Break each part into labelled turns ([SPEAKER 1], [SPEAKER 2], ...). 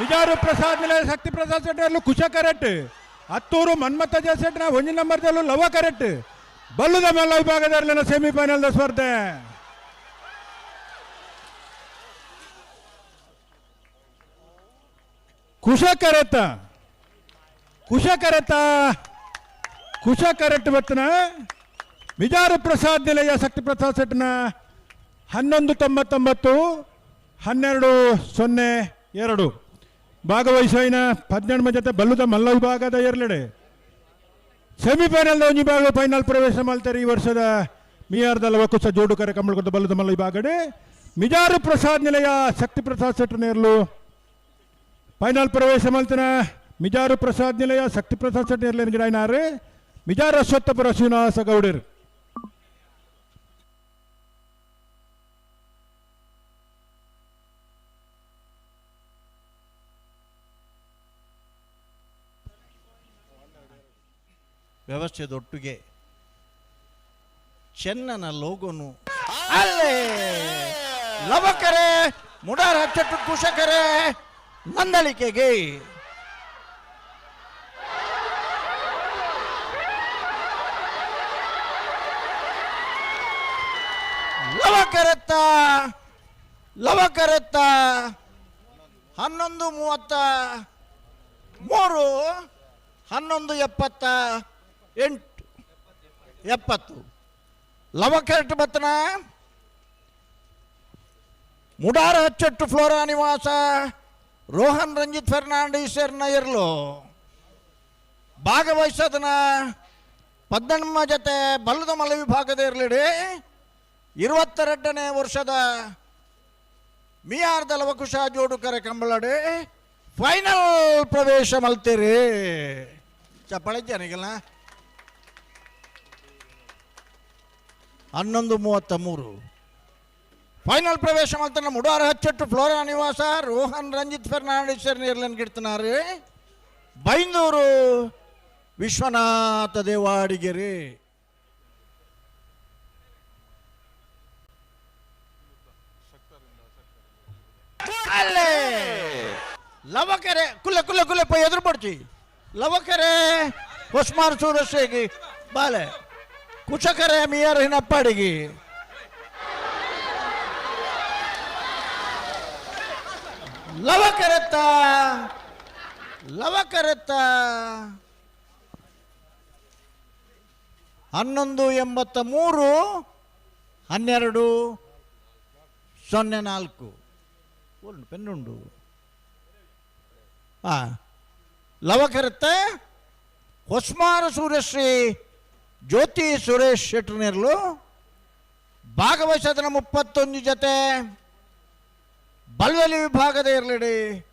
[SPEAKER 1] ನಿಜಾರು ಪ್ರಸಾದ್ ನಿಲಯ ಶಕ್ತಿ ಪ್ರಸಾದ್ ಸೆಟ್ರಲ್ಲೂ ಕುಶ ಕರೆಕ್ಟ್ ಹತ್ತೂರು ಮನ್ಮಥ ಜಸೆಟ್ನ ಒಂಜಿ ನಂಬರ್ದಲ್ಲೂ ಲವ ಕರೆಕ್ಟ್ ಬಲ್ಲುದ ಮಲ್ಲ ವಿಭಾಗದಲ್ಲಿನ ಸೆಮಿಫೈನಲ್ ಸ್ಪರ್ಧೆ. ಕುಶ ಕರೆತ. ಕುಶ ಕರೆತ. ಕುಶ ಕರೆಕ್ಟ್ ಬತ್ತನ. ಮಿಜಾರು ಪ್ರಸಾದ್ ನಿಲಯ ಶಕ್ತಿ ಪ್ರಸಾದ್ ಸೆಟ್ನ ಹನ್ನೊಂದು ತೊಂಬತ್ತೊಂಬತ್ತು, ಹನ್ನೆರಡು ಸೊನ್ನೆ ಎರಡು. ಭಾಗವಹಿಸುವಿನ ಹದಿನೆಂಟು ಜೊತೆ ಬಲ್ಲುದ ಮಲ್ಲ ವಿಭಾಗದ ಎರಲೆಡೆ ಸೆಮಿಫೈನಲ್ ಒಂಜಿ ಭಾಗ ಫೈನಲ್ ಪ್ರವೇಶ ಮಾಡ್ತಾರೆ. ಈ ವರ್ಷದ ಮಿಯಾರ್ದಲ್ಲ ಜೋಡು ಕರೆ ಕೊಟ್ಟು ಬಲ್ಲುದ ಮಲ್ಲ ವಿಭಾಗಡೆ. ಮಿಜಾರು ಪ್ರಸಾದ್ ನಿಲಯ, ಶಕ್ತಿ ಪ್ರಸಾದ್ ಸೆಟ್ ನೇರ್ಲು ಫೈನಲ್ ಪ್ರವೇಶ ಮಾಡ್ತಾನೆ. ಮಿಜಾರು ಪ್ರಸಾದ್ ನಿಲಯ, ಶಕ್ತಿ ಪ್ರಸಾದ್ ಸೆಟ್ ನೇರ್ಲೇನು ಗಿಡ ಮಿಜಾರು ಅಶ್ವತ್ಥಪುರ ಶ್ರೀನಿವಾಸ ಗೌಡರು.
[SPEAKER 2] ವ್ಯವಸ್ಥೆದೊಟ್ಟಿಗೆ ಚೆನ್ನನ ಲೋಗೋನು. ಅಲ್ಲೇ! ಲವಕರೆ, ಮುಡಾರ ಹಚ್ಚಟ್ಟು ಕುಶಕರೆ ಮಂದಳಿಕೆಗೆ ಲವಕರೆತ್ತ ಲವಕರೆತ್ತ, ಹನ್ನೊಂದು ಮೂವತ್ತ, ಮೂರು, ಹನ್ನೊಂದು ಎಪ್ಪತ್ತ ಎಂಟು, ಎಪ್ಪತ್ತು. ಲವಕೆರಟು ಬತ್ತನ ಮುಡಾರ ಹಚ್ಚಟ್ಟು ಫ್ಲೋರಾ ನಿವಾಸ, ರೋಹನ್ ರಂಜಿತ್ ಫೆರ್ನಾಂಡಿಸರ್ನ ಇರ್ಲು. ಭಾಗವಹಿಸೋದನ್ನ ಪದ್ನೆಂಟಮ್ಮ ಜೊತೆ ಬಲ್ಲದ ಮಲ ವಿಭಾಗದ ಇರಲಿಡಿ. ಇರುವತ್ತೆರಡನೇ ವರ್ಷದ ಮಿಯಾರ್ದ ಲವಕುಶ ಜೋಡು ಕರೆ ಕಂಬಳಡೆ. ಫೈನಲ್ ಪ್ರವೇಶ ಮಲ್ತೀರಿ. ಚಪ್ಪಳೆ ಜನಗೆಲ್ಲ ಹನ್ನೊಂದು ಮೂವತ್ತ ಮೂರು. ಫೈನಲ್ ಪ್ರವೇಶ ಮಾಡ್ತಾರೆ ನಮ್ಮ ಉಡಾರ ಹಚ್ಚಟ್ಟು ಫ್ಲೋರಾ ನಿವಾಸ ರೋಹನ್ ರಂಜಿತ್ ಫೆರ್ನಾಂಡಿಸರ್ ನಿರ್ಲನ್ ಗಿಡ್ತನಾರೆ. ಬೈಂದೂರು ವಿಶ್ವನಾಥ ದೇವಾಡಿಗೆರೆ. ಅಲ್ಲೇ! ಲವಕರೆ ಕುಲ್ಲ ಕುಲ್ಲ ಕುಲ್ಲ ಪೈ ಎದುರು ಪಡ್ಚಿ ಲವಕರೆ ಹೊಸ್ಮಾರ್ ಸೂರಸ್ಸೇಗಿ ಬಾಲೆ. ಕುಚಕರೆ ಮಿಯರ್ ಹಿನಪ್ಪಾಡಿಗಿ ಲವಕರೆತ್ತ ಲವಕರೆತ್ತ. ಹನ್ನೊಂದು ಎಂಬತ್ತ ಮೂರು, ಹನ್ನೆರಡು, ಸೊನ್ನೆ ನಾಲ್ಕು. ಪೆನ್ನುಂಡು. ಹಾಂ ಲವಕರತ್ತೆ, ಹೊಸ್ಮಾರ ಸೂರ್ಯಶ್ರೀ ಜ್ಯೋತಿ ಸುರೇಶ್ ಶೆಟ್ರನೇರ್ಲು ಭಾಗವಹಿಸೋದನ್ನ ಮುಪ್ಪತ್ತೊಂದು ಜೊತೆ. ಬಲ್ವಲಿ ವಿಭಾಗದ ಇರಲಿಡಿ.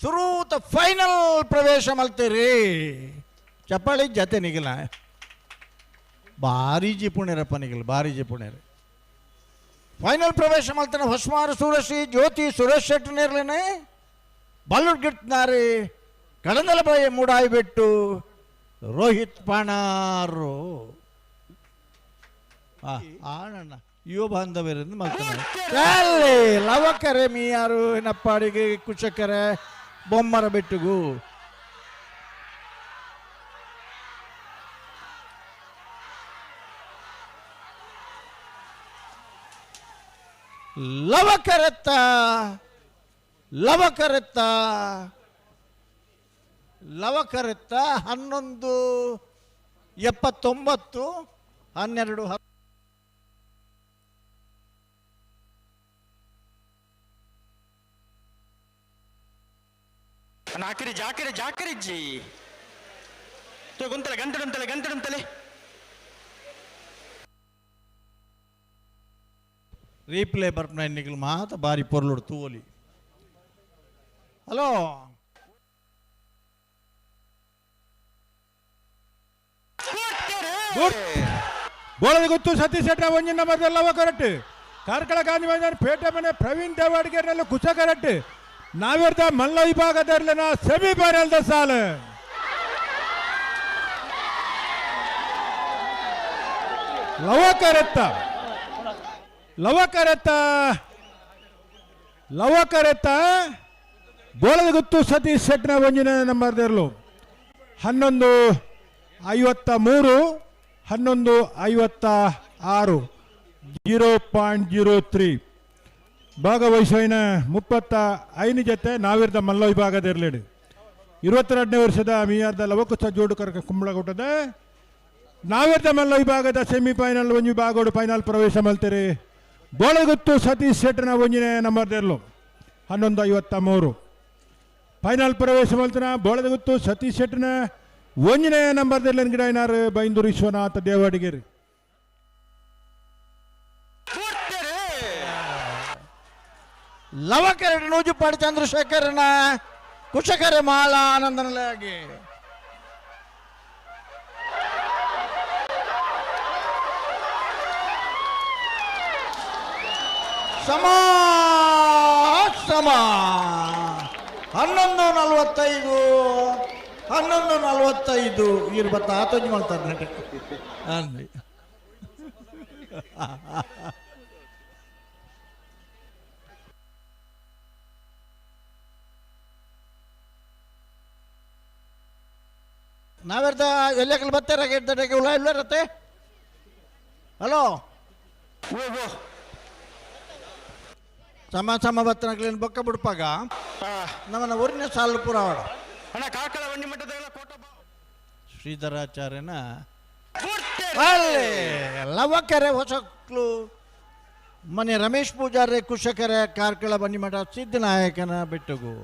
[SPEAKER 2] ಸುರೂತ ಫೈನಲ್ ಪ್ರವೇಶ ಮಲ್ತೀರಿ. ಚಪ್ಪಾಳಿ ಜತೆ ನಿಗಿಲ. ಭಾರಿ ಜಿಪುಣ್ಯರಪ್ಪ ನಿಗಿಲ್, ಭಾರಿ ಜಿಪುಣ್ಯರು ಫೈನಲ್ ಪ್ರವೇಶ ಮಲ್ತಾನೆ ಹೊಸ್ಮಾರು ಸೂರಶ್ರೀ ಜ್ಯೋತಿ ಸುರೇಶ್ ಶೆಟ್ಟರ್ನಿರ್ಲೇನೆ. ಬಲ್ಲೂರ್ ಗಿಟ್ನಾರಿ ಕಡಂದಲ ಮೂಡಾಯಿ ಬಿಟ್ಟು ರೋಹಿತ್ ಪಾಣಾರು. ಆಣಣ್ಣ ಯುವ ಬಾಂಧವ್ಯರಿಂದ ಮಾತನಾಡಿ ಲವಕರೆ ಮೀಯಾರು ನಪ್ಪಾಡಿಗೆ ಕುಚಕರೆ ಬೊಮ್ಮರ ಬೆಟ್ಟುಗು. ಲವಕರೆತ್ತ ಲವಕರೆತ್ತ. ಲವಕರೆತ್ತ ಹನ್ನೊಂದು ಎಪ್ಪತ್ತೊಂಬತ್ತು ಹನ್ನೆರಡು ಹ-
[SPEAKER 3] ನಾಕಿರಿ ಜಾಕಿರಿ ಜಾಕಿರಿಜ್ಜಿ ಗುಂತಲೆ ಗಂಟಡುಂತಲೆ ಗಂಟಡುಂತಲೆ
[SPEAKER 2] ರೀಪ್ಲೇ ಬರ್ಪನ ಇನ್ನಿಗಲ್ ಮಾತ ಬಾರಿ ಪೊರ್ಲುಡು ತೂವಲಿ. ಹಲೋ
[SPEAKER 1] ಬೋಳದ ಗೊತ್ತು ಸತೀಶ್ ಶೆಟ್ಟ ಒಂಜಿ ನಂಬರ್ ಲವ ಕರೆಕ್ಟ್ ಕಾರ್ಕಳ ಗಾಂಧಿ ಮೈದಾನ ಪೇಟೆ ಮನೆ ಪ್ರವೀಣ್ ದೇವಾಡಿಗೆರ್ನಲ್ಲೂ ಕುಶ ಕರೆಕ್ಟ್ ನಾವಿರ್ದ ಮಲ್ಲ ವಿಭಾಗದಲ್ಲಿನ ಸೆಮಿಫೈನಲ್ ದ ಸಾಲು ಲವ ಕರೆತ್ತ ಲವ ಕರೆತ್ತ ಲವ ಕರೆತ್ತ ಬೋಳದಗುತ್ತು ಸತೀಶ್ ಶೆಟ್ನ ವಂಜನೆ ನಂಬರ್ದಿರಲು ಹನ್ನೊಂದು ಐವತ್ತ ಮೂರು ಹನ್ನೊಂದು ಐವತ್ತ ಆರು, ಜೀರೋ ಪಾಯಿಂಟ್ ಜೀರೋ ತ್ರೀ. ಭಾಗವಹಿಸುವಿನ ಮುಪ್ಪತ್ತ ಐದು ಜೊತೆ ನಾವಿರ್ದ ಮಲ್ಲ ವಿಭಾಗದಿರಲಿಡು ಇರುವತ್ತೆರಡನೇ ವರ್ಷದ ಮೀಯಾರ್ದ ಲವಕುಚ ಜೋಡುಕರ ಕುಂಬಳಗೂಟದ ನಾವಿರ್ದ ಮಲ್ಲ ವಿಭಾಗದ ಸೆಮಿಫೈನಲ್ ಒಂಜಿ ವಿಭಾಗೋಡು ಫೈನಲ್ ಪ್ರವೇಶ ಮಲ್ತೀರಿ ಬೋಳಗುತ್ತು ಸತೀಶ್ ಶೆಟ್ಟನ ಒಂಜಿನೇ ನಂಬರ್ ನಂಬರ್ದಿರಲು ಹನ್ನೊಂದು ಐವತ್ತ ಮೂರು. ಫೈನಲ್ ಪ್ರವೇಶ ಮಲ್ತನ ಬೋಳದಗುತ್ತು ಸತೀಶ್ ಶೆಟ್ನ ಒಂಜನೇ ನಂಬರ್ದಲ್ಲಿ ಗಿಡ ಏನಾರು ಬೈಂದೂರು ವಿಶ್ವನಾಥ ದೇವಾಡಿಗೇರಿ
[SPEAKER 3] ಲವಕರ
[SPEAKER 2] ಲವಕರಡು ನೂಜುಪಾಡಿ ಚಂದ್ರಶೇಖರನ ಕುಶಕರೆ ಮಾಲ ಆನಂದನಲಾಗಿ ಸಮ ಸಮ. ಹನ್ನೊಂದು ನಲವತ್ತೈದು. ಹನ್ನೊಂದು ನಲವತ್ತೈದು ಇರ್ಬತ್ತ ಆತೋಜ್ ಮಾಡ್ತಾರೆ ನಟ ಅಂದಿ ನಾವೆರ್ದ ಎಲ್ಲೆಕ್ಕಲ್ಲಿ ಬರ್ತಾರೆ ಗೆಡ್ದಡೆಗೆ ಉಳ ಇಲ್ಲರತ್ತೆ ಹಲೋ ಸಮ ಸಮ ಬತ್ತನಗ್ಲೇನು ಬೊಕ್ಕ ಬಿಡ್ಪಾಗ? ನಮ್ಮನ್ನ ಊರಿನ ಸಾಲು ಪುರಾವಡ
[SPEAKER 3] ಅಣ್ಣ ಮಠದ ಕೋಟ
[SPEAKER 2] ಶ್ರೀಧರಾಚಾರ್ಯನ ಲವಕೆರೆ ಹೊಸಕ್ಲು. ಮನೆ ರಮೇಶ್ ಪೂಜಾರಿ ಕುಶಕರೆ ಕಾರ್ಕಳ ಬನ್ನಿಮಠ ಸಿದ್ಧನಾಯಕನ ಬೆಟ್ಟಗು.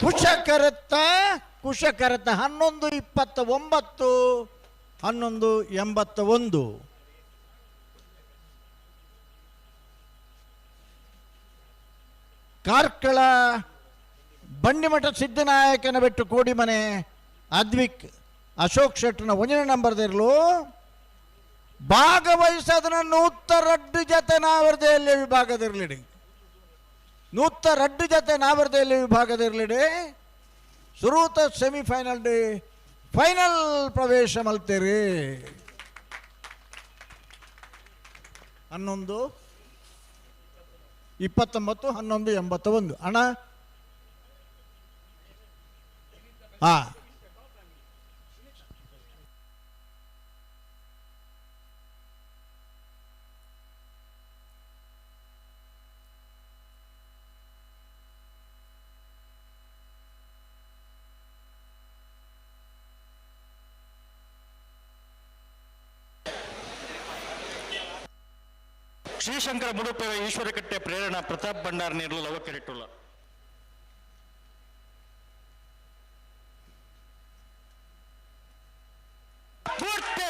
[SPEAKER 2] ಕುಶಕರತ್ತ ಕುಶಕರತ್ತ ಹನ್ನೊಂದು ಇಪ್ಪತ್ತ ಒಂಬತ್ತು ಹನ್ನೊಂದು ಎಂಬತ್ತ ಒಂದು ಕಾರ್ಕಳ ಬಂಡಿಮಠ ಸಿದ್ಧನಾಯಕನ ಬೆಟ್ಟು ಕೋಡಿಮನೆ ಅದ್ವಿಕ್ ಅಶೋಕ್ ಶೆಟ್ಟನ ಒಂದನೇ ನಂಬರ್ದಿರಲು ಭಾಗವಹಿಸದನ ನೂತ ರಡ್ಡು ಜತೆ ನಾವರ್ದೆಯಲ್ಲಿ ವಿಭಾಗದಿರಲಿಡಿ ನೂತ ರಡ್ಡು ಜತೆ ನಾವರ್ದೆಯಲ್ಲಿ ವಿಭಾಗದಿರಲಿಡಿ ಸುರೂತ ಸೆಮಿಫೈನಲ್ ಡಿ ಫೈನಲ್ ಪ್ರವೇಶ ಮಲ್ತೀರಿ. ಹನ್ನೊಂದು. ಇಪ್ಪತ್ತೊಂಬತ್ತು ಹನ್ನೊಂದು ಎಂಬತ್ತ ಒಂದು ಅಣ್ಣ? ಹಾ
[SPEAKER 3] ಶ್ರೀಶಂಕರ ಮುಡುಪೆ ಈಶ್ವರಕಟ್ಟೆ ಪ್ರೇರಣಾ ಪ್ರತಾಪ್ ಭಂಡಾರ ನೀಡಲು ಲವ ಕೆರೆಟ್ಟುಲ್ಲ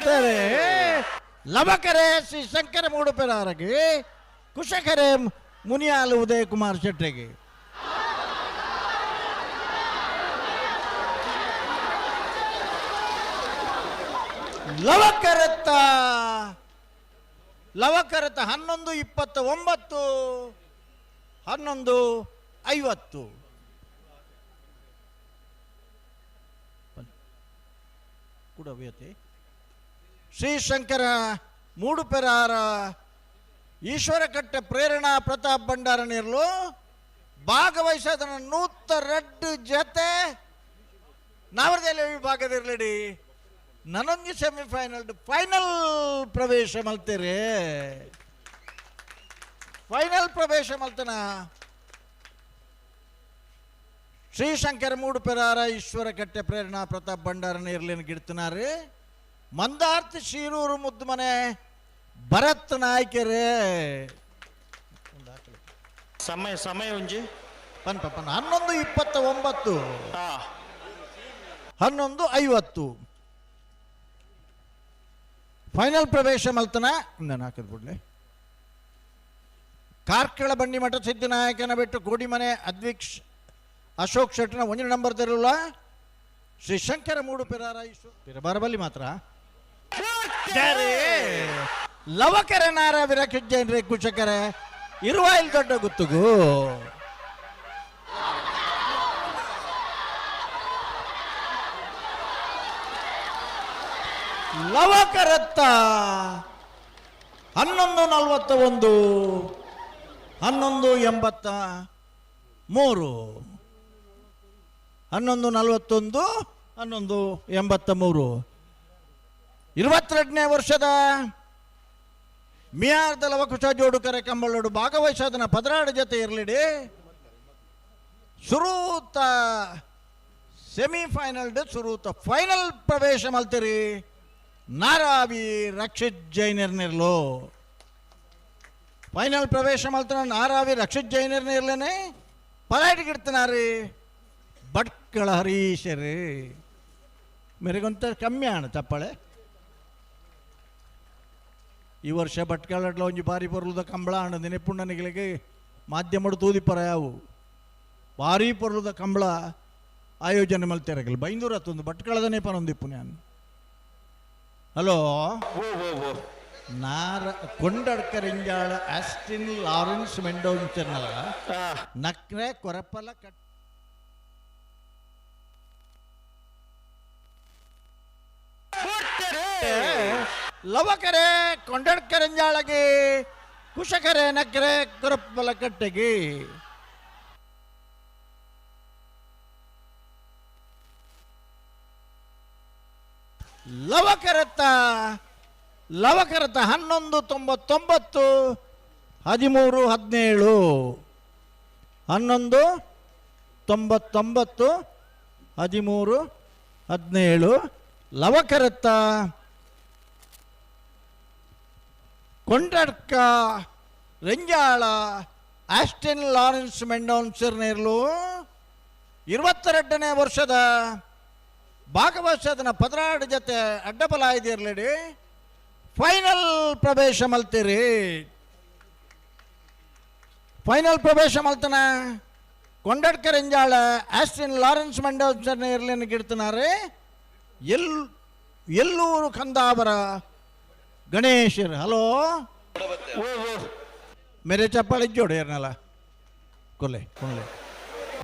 [SPEAKER 2] ಸರಿ ಲವಕರೆ ಶ್ರೀ ಶಂಕರ ಮೂಡುಪೆರಾರಗೆ, ಕುಶಕರೆ ಮುನಿಯಾಲು ಉದಯ ಕುಮಾರ್ ಶೆಟ್ಟಿಗೆ. ಲವಕರತ್ತ ಲವಕರತ್ತ ಹನ್ನೊಂದು, ಇಪ್ಪತ್ತ, ಒಂಬತ್ತು, ಹನ್ನೊಂದು, ಐವತ್ತು. ಕೂಡ ವ್ಯತೆ ಶ್ರೀಶಂಕರ ಮೂಡುಪೆರಾರ ಈಶ್ವರಕಟ್ಟೆ ಪ್ರೇರಣಾ ಪ್ರತಾಪ್ ಭಂಡಾರ ನೀರಲು ಭಾಗವಹಿಸೋದನ್ನ ನೂತ ರಡ್ ಜೊತೆ ನಾವರದಲ್ಲಿ ವಿಭಾಗದಿರಲಿಡಿ ನನೊಂದು ಸೆಮಿಫೈನಲ್ ಫೈನಲ್ ಪ್ರವೇಶ ಮಲ್ತೀರಿ. ಫೈನಲ್ ಪ್ರವೇಶ ಮಲ್ತನ? ಶ್ರೀಶಂಕರ ಈಶ್ವರ ಕಟ್ಟೆ ಪ್ರೇರಣಾ ಪ್ರತಾಪ್ ಭಂಡಾರ ಇರ್ಲಿನ ಗಿಡ್ತನಾರಿ. ಮಂದಾರ್ತಿ ಶೀರೂರು ಮುದ್ದು ಮನೆ ಭರತ್ ನಾಯ್ಕರೇ.
[SPEAKER 3] ಸಮಯ ಸಮಯ ಉಂಜಿ
[SPEAKER 2] ಪನ್ ಪನ್ ಹನ್ನೊಂದು ಇಪ್ಪತ್ತ ಒಂಬತ್ತು ಹನ್ನೊಂದು ಐವತ್ತು. ಫೈನಲ್ ಪ್ರವೇಶ ಮಲ್ತನ. ನಾನು ಹಾಕಿದ್ ಬಿಡ್ಲಿ ಕಾರ್ಕಳ ಬಂಡಿ ಮಠ ಸಿದ್ಧನಾಯಕನ ಬಿಟ್ಟು ಕೋಡಿಮನೆ ಅದ್ವಿಕ್ಷ್ ಅಶೋಕ್ ಶೆಟ್ಟನ ಒಂದು ನಂಬರ್ ತೆರಲ್ಲ ಶ್ರೀ ಶಂಕರ ಮೂಡು ಪಿರಾರಾಯಿಸು ಪಿರಬಾರಬಲ್ಲಿ ಬರಬಲ್ಲಿ ಮಾತ್ರ. ಲವಕರೆ ನಾರ ವಿರಕಿದ್ದೇನ್ರಿ ಕುಚಕರೆ. ಇರುವ ಇಲ್ಲಿ ದೊಡ್ಡ ಗುತ್ತುಗು. ಲವಕರತ್ತ ಹನ್ನೊಂದು ನಲವತ್ತ ಒಂದು ಹನ್ನೊಂದು ಎಂಬತ್ತ ಮೂರು, ಹನ್ನೊಂದು ನಲವತ್ತೊಂದು, ಹನ್ನೊಂದು ಎಂಬತ್ತ ಮೂರು. ಇರುವತ್ತೆರಡನೇ ವರ್ಷದ ಮಿಯಾರ್ದ ಲವಕುಶ ಜೋಡುಕರೆ ಕಂಬಳೋಡು ಭಾಗವಹಿಸೋದನ್ನ ಪದರಾಡ ಜೊತೆ ಇರಲಿಡಿ. ಸುರೂತ ಸೆಮಿಫೈನಲ್ ಸುರೂತ ಫೈನಲ್ ಪ್ರವೇಶ ಮಲ್ತಿರಿ. ನಾರಾವಿ ರಕ್ಷಿತ್ ಜೈನರ್ನಿರ್ಲು ಫೈನಲ್ ಪ್ರವೇಶ ಮಲ್ತನ ನಾರಾವಿ ರಕ್ಷಿತ್ ಜೈನರ್ನಿರ್ಲೇನೆ ಪಲಾಟಿಗಿಡ್ತನಾರಿ ಭಟ್ಕಳ ಹರೀಶರೇ. ಮೇರೆಗೊಂತ ಕಮ್ಮಿ ಆಣ ತಪ್ಪಳೆ ಈ ವರ್ಷ ಭಟ್ಕಳಟ್ಲ ಒಂಜಿ ಬಾರಿ ಪೊರ್ಲುದ ಕಂಬಳ ಆಣ. ನೆನಪುಣ್ಣನಿಗಳಿಗೆ ಮಾಧ್ಯಮಡು ತೂದಿಪರ ಯಾವು. ಪೊರ್ಲುದ ಕಂಬಳ ಆಯೋಜನೆ ಮಲ್ತಿರಗಲ್. ಬೈಂದೂರ ಹತ್ತೊಂದು ಭಟ್ಕಳದ ನೆಪನೊಂದಿಪ್ಪು ನಾನು. ಹಲೋ?
[SPEAKER 3] ಓ ಓ ಓ
[SPEAKER 2] ನಾರ ಕೊಂಡಡ್ಕರಿಂಜಾಳ ಆಸ್ಟಿನ್ ಲಾರೆನ್ಸ್ ಮೆಂಡೋನ್ಸರ್ನಲ್ಲ
[SPEAKER 3] ಆ,
[SPEAKER 2] ನಕ್ರೆ ಕೊರಪಲ ಕಟ್ ಲವಕರೆ ಕೊಂಡಡ್ಕರಿಂಜಾಳಗೆ ಕುಶಕರೆ ನಕ್ರೆ ಕೊರಪಲ ಕಟ್ಟೆಗೆ. ಲವಕರತ್ತ ಲವಕರತ ಹನ್ನೊಂದು ತೊಂಬತ್ತೊಂಬತ್ತು, ಹದಿಮೂರು, ಹದಿನೇಳು. ಹನ್ನೊಂದು ತೊಂಬತ್ತೊಂಬತ್ತು, ಹದಿಮೂರು, ಹದಿನೇಳು. ಲವಕರತ್ತ ಕೊಂಡಡ್ಕ, ರೆಂಜಾಳ, ಆಸ್ಟಿನ್ ಲಾರೆನ್ಸ್ ಮೆಂಡೋನ್ಸರ್ನಿರ್ಲು ಇರುವತ್ತೆರಡನೇ ವರ್ಷದ ಭಾಗವಹಿಸೋದನ್ನ ಪದರಾಡ ಜೊತೆ ಅಡ್ಡಬಲ ಇದಿರ್ಲಿಡಿ ಫೈನಲ್ ಪ್ರವೇಶ ಮಲ್ತೀರಿ ಫೈನಲ್ ಪ್ರವೇಶ ಮಲ್ತನ ಕೊಂಡಡ್ಕರಿಂಜಾಳ ಆಸ್ಟಿನ್ ಲಾರೆನ್ಸ್ ಮಂಡೋನ್ಸರ್ನ ಇರ್ಲಿನ ಗಿಡ್ತನಾರೆ ಎಲ್ ಎಲ್ಲೂರು ಕಂದಾವರ ಗಣೇಶರ್ ಹಲೋ
[SPEAKER 3] ಓ ಓ
[SPEAKER 2] ಮೇರೆ ಚಪ್ಪಾಳಿ ಜೋಡಿಯರ್ನಲ್ಲ ಕೊಲ್ಲೆ ಕೊಲ್ಲೆ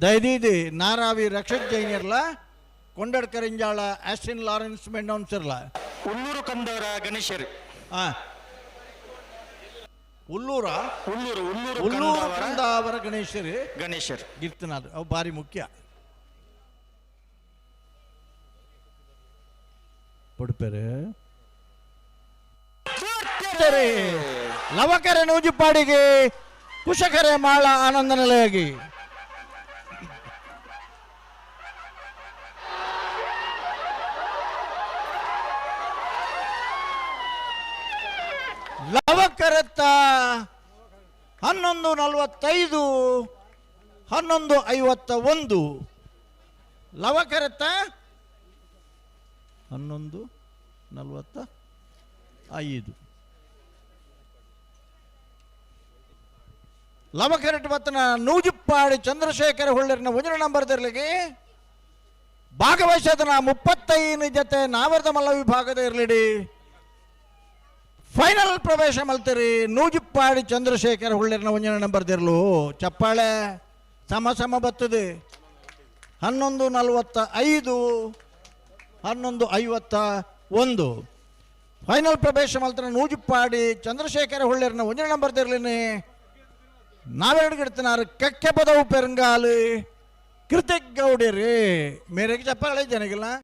[SPEAKER 2] ದಯದೀದಿ ನಾರಾವಿ ರಕ್ಷಕ್ ಜೈನಿರ್ಲ ಕೊಂಡಡ್ಕರಿಂಜಾಳ ಆಸ್ಟಿನ್ ಲಾರೆನ್ಸ್ ಮೆಂಡೋನ್ಸರ್ಲ
[SPEAKER 3] ಉಳ್ಳೂರು ಕಂದವರ ಗಣೇಶರು
[SPEAKER 2] ಆ ಉಲ್ಲೂರ
[SPEAKER 3] ಉಳ್ಳೂರು ಉಳ್ಳೂರು
[SPEAKER 2] ಉಲ್ಲೂರು
[SPEAKER 3] ಕಂದವರ
[SPEAKER 2] ಕಂದಾವರ ಗಣೇಶರು
[SPEAKER 3] ಗಣೇಶರು
[SPEAKER 2] ಗಿರ್ತನಾದ್ರು ಅವು ಭಾರಿ ಮುಖ್ಯ ಪಡುಪೇರೆ ಲವಕರೆ ನೂಜುಪಾಡಿಗೆ ಕುಶಕರೆ ಮಾಳ ಆನಂದ ನಿಲಯಗಿ ಲವಕರತ್ತ ಹನ್ನೊಂದು ನಲವತ್ತೈದು, ಹನ್ನೊಂದು ಐವತ್ತ ಒಂದು ಲವಕರತ್ತ ಹನ್ನೊಂದು ನಲವತ್ತ ಐದು. ಲವಕರಟ್ ಬತ್ತನ ನೂಜುಪ್ಪಾಡಿ ಚಂದ್ರಶೇಖರ ಹುಳ್ಳರಿನ ಒಂಜನ ನಂಬರ್ ಇರಲಿಗೆ ಭಾಗವಹಿಸೋದನ ಮುಪ್ಪತ್ತೈದು ಜೊತೆ ನಾವರ್ದ ಮಲ್ಲ ವಿಭಾಗದ ಇರ್ಲಿಡಿ. ಫೈನಲ್ ಪ್ರವೇಶ ಮಲ್ತಿರಿ ನೂಜಿಪ್ಪಾಡಿ ಚಂದ್ರಶೇಖರ್ ಹುಳ್ಳಿರಿನ ಒಂಜನ ನಂಬರ್ ಚಪ್ಪಾಳೆ ಸಮ ಸಮ ಬತ್ತದೆ. ಹನ್ನೊಂದು ನಲವತ್ತ ಐದು, ಹನ್ನೊಂದು ಐವತ್ತ ಒಂದು. ಫೈನಲ್ ಪ್ರವೇಶ ಮಲ್ತಿನ ನೂಜಿಪ್ಪಾಡಿ ಚಂದ್ರಶೇಖರ ಹುಳ್ಳಿರಿನ ಒಂಜನ ನಂಬರ್ ತಿರ್ಲಿನಿ ನಾವೆರಡು ಗಿಡ್ತಿನಾರು ಕಕ್ಕೆ ಪದವು ಪೆರಂಗಾಲು ಕೃತಿಕ್ ಗೌಡಿರಿ. ಮೇರೆಗೆ ಚಪ್ಪಾಳೆ ಜನಗಿಲ್ಲ.